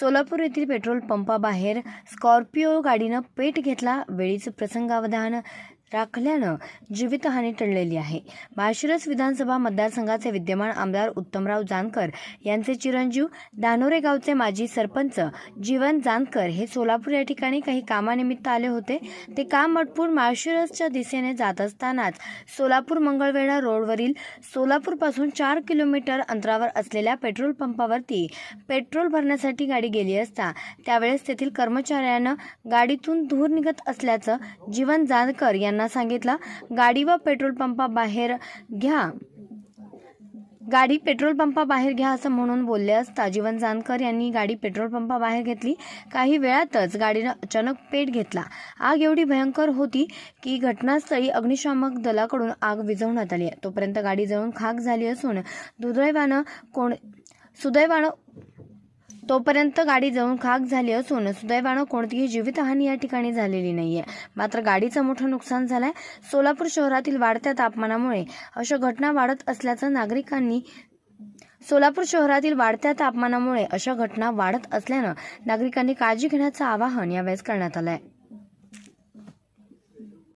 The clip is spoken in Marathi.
सोलापूर येथील पेट्रोल पंपाबाहेर स्कॉर्पिओ गाडीनं पेट घेतला. वेळीच प्रसंगावधान राखल्यानं जीवितहानी टळलेली आहे. माळशिरस विधानसभा मतदारसंघाचे विद्यमान आमदार उत्तमराव जानकर यांचे चिरंजीव दानोरे गावचे माजी सरपंच जीवन जानकर हे सोलापूर या ठिकाणी काही कामानिमित्त आले होते. ते काम आटपून माळशिरसच्या दिशेने जात असतानाच सोलापूर मंगळवेढा रोडवरील सोलापूरपासून चार किलोमीटर अंतरावर असलेल्या पेट्रोल पंपावरती पेट्रोल भरण्यासाठी गाडी गेली असता त्यावेळेस तेथील कर्मचाऱ्यानं गाडीतून धूर निघत असल्याचं जीवन जानकर यांना सांगितलं गाडी व पेट्रोल पंपाबाहेर घ्या. गाडी पेट्रोल पंपाबाहेर घ्या असं म्हणून बोलले असता जीवन जानकर यांनी गाडी पेट्रोल पंपाबाहेर घेतली. काही वेळातच गाडीनं अचानक पेट घेतला. आग एवढी भयंकर होती की घटनास्थळी अग्निशामक दलाकडून आग विझवण्यात आली. आहे तोपर्यंत गाडी जळून खाक झाली असून दुर्दैवानं कोण सुदैवानं तोपर्यंत गाडी जळून खाक झाली असून सुदैवानं कोणतीही जीवितहानी या ठिकाणी झालेली नाहीये. मात्र गाडीचं मोठं नुकसान झालंय. सोलापूर शहरातील वाढत्या तापमानामुळे अशा घटना वाढत असल्याचं नागरिकांनी सोलापूर शहरातील वाढत्या तापमानामुळे अशा घटना वाढत असल्यानं नागरिकांनी काळजी घेण्याचं आवाहन यावेळेस करण्यात आलं आहे